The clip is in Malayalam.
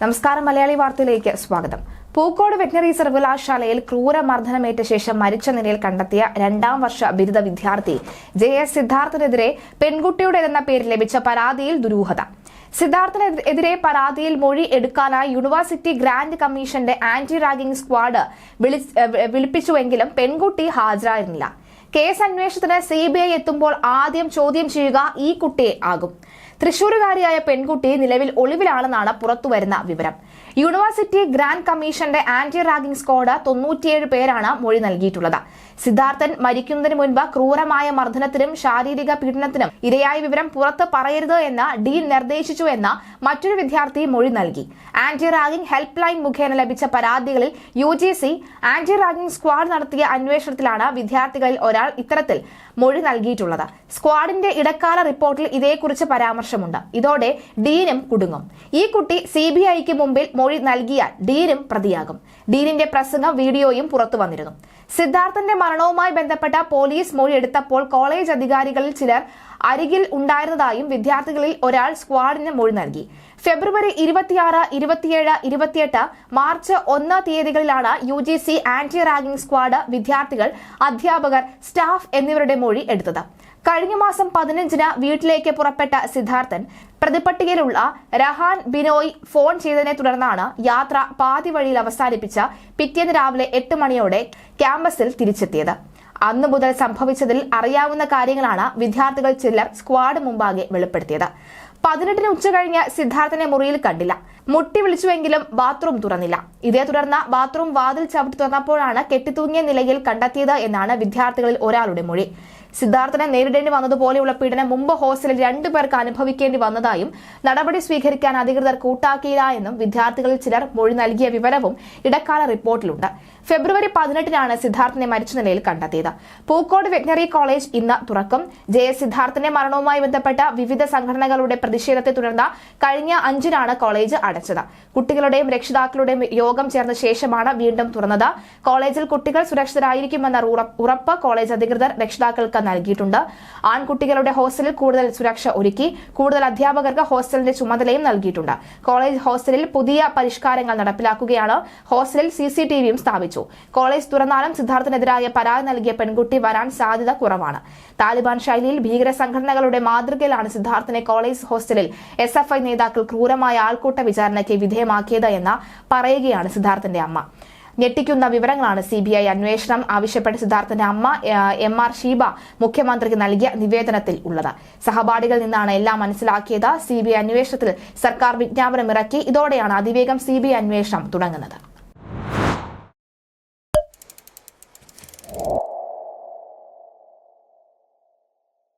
നമസ്കാരം മലയാളി വാർത്തയിലേക്ക് സ്വാഗതം. പൂക്കോട് വെറ്റിനറി സർവകലാശാലയിൽ ക്രൂരമർദ്ദനമേറ്റ ശേഷം മരിച്ച നിലയിൽ കണ്ടെത്തിയ രണ്ടാം വർഷ ബിരുദ വിദ്യാർത്ഥി ജെ എസ് സിദ്ധാർത്ഥിനെതിരെ പെൺകുട്ടിയുടേതെന്ന പേരിൽ ലഭിച്ച പരാതിയിൽ ദുരൂഹത. സിദ്ധാർത്ഥനെതിരെ പരാതിയിൽ മൊഴി എടുക്കാനായി യൂണിവേഴ്സിറ്റി ഗ്രാന്റ് കമ്മീഷന്റെ ആന്റി റാഗിംഗ് സ്ക്വാഡ് വിളിപ്പിച്ചുവെങ്കിലും പെൺകുട്ടി ഹാജരായിരുന്നില്ല. കേസ് അന്വേഷണത്തിന് സി ബി ഐ എത്തുമ്പോൾ ആദ്യം ചോദ്യം ചെയ്യുക ഈ കുട്ടിയെ ആകും. തൃശൂരുകാരിയായ പെൺകുട്ടി നിലവിൽ ഒളിവിലാണെന്നാണ് പുറത്തുവരുന്ന വിവരം. യൂണിവേഴ്സിറ്റി ഗ്രാൻഡ് കമ്മീഷന്റെ ആന്റി റാഗിംഗ് സ്ക്വാഡ് തൊണ്ണൂറ്റിയേഴ് പേരാണ് മൊഴി നൽകിയിട്ടുള്ളത്. സിദ്ധാർത്ഥൻ മരിക്കുന്നതിന് മുൻപ് ക്രൂരമായ മർദ്ദനത്തിനും ശാരീരിക പീഡനത്തിനും ഇരയായ വിവരം പുറത്ത് പറയരുത് എന്ന് ഡീൻ നിർദ്ദേശിച്ചു എന്ന മറ്റൊരു വിദ്യാർത്ഥി മൊഴി നൽകി. ആന്റി റാഗിംഗ് ഹെൽപ്പ് ലൈൻ മുഖേന ലഭിച്ച പരാതികളിൽ U G C anti ragging squad നടത്തിയ അന്വേഷണത്തിലാണ് വിദ്യാർത്ഥികളിൽ ഒരാൾ ഇത്തരത്തിൽ മൊഴി നൽകിയിട്ടുള്ളത്. സ്ക്വാഡിന്റെ ഇടക്കാല റിപ്പോർട്ടിൽ ഇതേക്കുറിച്ച് പരാമർശമുണ്ട്. ഇതോടെ ഡീനും കുടുങ്ങും. ഈ കുട്ടി സി ബി ഐക്ക് മുമ്പിൽ മൊഴി നൽകിയാൽ ഡീനും പ്രതിയാകും. ഡീനിന്റെ പ്രസംഗം വീഡിയോയും പുറത്തു വന്നിരുന്നു. സിദ്ധാർത്ഥന്റെ മരണവുമായി ബന്ധപ്പെട്ട പോലീസ് മൊഴി എടുത്തപ്പോൾ കോളേജ് അധികാരികളിൽ ചിലർ അരികിൽ ഉണ്ടായിരുന്നതായും വിദ്യാർത്ഥികളിൽ ഒരാൾ സ്ക്വാഡിന് മൊഴി നൽകി. ഫെബ്രുവരി ഇരുപത്തിയാറ് ഇരുപത്തിയേഴ് ഇരുപത്തിയെട്ട് മാർച്ച് ഒന്ന് തീയതികളിലാണ് U G C anti ragging squad വിദ്യാർത്ഥികൾ അധ്യാപകർ സ്റ്റാഫ് എന്നിവരുടെ മൊഴി എടുത്തത്. കഴിഞ്ഞ മാസം പതിനഞ്ചിന് വീട്ടിലേക്ക് പുറപ്പെട്ട സിദ്ധാർത്ഥൻ പ്രതിപട്ടികയിലുള്ള രഹാൻ ബിനോയ് ഫോൺ ചെയ്തതിനെ തുടർന്നാണ് യാത്ര പാതി വഴിയിൽ അവസാനിപ്പിച്ച പിറ്റേന്ന് രാവിലെ എട്ട് മണിയോടെ ക്യാമ്പസിൽ തിരിച്ചെത്തിയത്. അന്നു മുതൽ സംഭവിച്ചതിൽ അറിയാവുന്ന കാര്യങ്ങളാണ് വിദ്യാർത്ഥികൾ ചിലർ സ്ക്വാഡ് മുമ്പാകെ വെളിപ്പെടുത്തിയത്. പതിനെട്ടിന് ഉച്ച കഴിഞ്ഞ് സിദ്ധാർത്ഥനെ മുറിയിൽ കണ്ടില്ല. മുട്ടി വിളിച്ചുവെങ്കിലും ബാത്റൂം തുറന്നില്ല. ഇതേ തുടർന്ന് ബാത്റൂം വാതിൽ ചവിട്ടി തുറന്നപ്പോഴാണ് കെട്ടിത്തൂങ്ങിയ നിലയിൽ കണ്ടെത്തിയത് എന്നാണ് വിദ്യാർത്ഥികളിൽ ഒരാളുടെ മൊഴി. സിദ്ധാർത്ഥനെ നേരിടേണ്ടി വന്നതുപോലെയുള്ള പീഡനം മുമ്പ് ഹോസ്റ്റലിൽ രണ്ടു പേർക്ക് അനുഭവിക്കേണ്ടി വന്നതായും നടപടി സ്വീകരിക്കാൻ അധികൃതർ കൂട്ടാക്കിയില്ല എന്നും വിദ്യാർത്ഥികളിൽ ചിലർ മൊഴി നൽകിയ വിവരവും ഇടക്കാല റിപ്പോർട്ടിലുണ്ട്. ഫെബ്രുവരി പതിനെട്ടിനാണ് സിദ്ധാർത്ഥനെ മരിച്ച നിലയിൽ കണ്ടെത്തിയത്. പൂക്കോട് വെറ്റിനറി കോളേജ് ഇന്ന് തുറക്കും. ജെ എസ് സിദ്ധാർത്ഥന്റെ മരണവുമായി ബന്ധപ്പെട്ട വിവിധ സംഘടനകളുടെ പ്രതിഷേധത്തെ തുടർന്ന് കഴിഞ്ഞ അഞ്ചിനാണ് കോളേജ് അടച്ചത്. കുട്ടികളുടെയും രക്ഷിതാക്കളുടെയും യോഗം ചേർന്ന ശേഷമാണ് വീണ്ടും തുറന്നത്. കോളേജിൽ കുട്ടികൾ സുരക്ഷിതരായിരിക്കുമെന്ന ഉറ- ഉറപ്പ് കോളേജ് അധികൃതർ രക്ഷിതാക്കൾക്ക് നൽകിയിട്ടുണ്ട്. ആൺകുട്ടികളുടെ ഹോസ്റ്റലിൽ കൂടുതൽ സുരക്ഷ ഒരുക്കി കൂടുതൽ അധ്യാപകർക്ക് ഹോസ്റ്റലിന്റെ ചുമതലയും നൽകിയിട്ടുണ്ട്. കോളേജ് ഹോസ്റ്റലിൽ പുതിയ പരിഷ്കാരങ്ങൾ നടപ്പിലാക്കുകയാണ്. ഹോസ്റ്റലിൽ സി സി സ്ഥാപിച്ചു കോളേജ് തുറന്നാലും സിദ്ധാർത്ഥിനെതിരായ പരാതി നൽകിയ പെൺകുട്ടി വരാൻ സാധ്യത കുറവാണ്. താലിബാൻ ശൈലിയിൽ ഭീകര സംഘടനകളുടെ മാതൃകയിലാണ് സിദ്ധാർത്ഥിനെ കോളേജ് ഹോസ്റ്റലിൽ എസ് എഫ് ഐ നേതാക്കൾ ക്രൂരമായ ആൾക്കൂട്ട വിചാരണയ്ക്ക് വിധേയമാക്കിയത് എന്ന് പറയുകയാണ് സിദ്ധാർത്ഥന്റെ അമ്മ. ഞെട്ടിക്കുന്ന വിവരങ്ങളാണ് സി ബി ഐ അന്വേഷണം ആവശ്യപ്പെട്ട സിദ്ധാർത്ഥന്റെ അമ്മ എം ആർ ഷീബ മുഖ്യമന്ത്രിക്ക് നൽകിയ നിവേദനത്തിൽ ഉള്ളത്. സഹപാഠികളിൽ നിന്നാണ് എല്ലാം മനസ്സിലാക്കിയത്. സി ബി ഐ അന്വേഷണത്തിൽ സർക്കാർ വിജ്ഞാപനം ഇറക്കി. ഇതോടെയാണ് അതിവേഗം സി ബി ഐ അന്വേഷണം തുടങ്ങുന്നത്.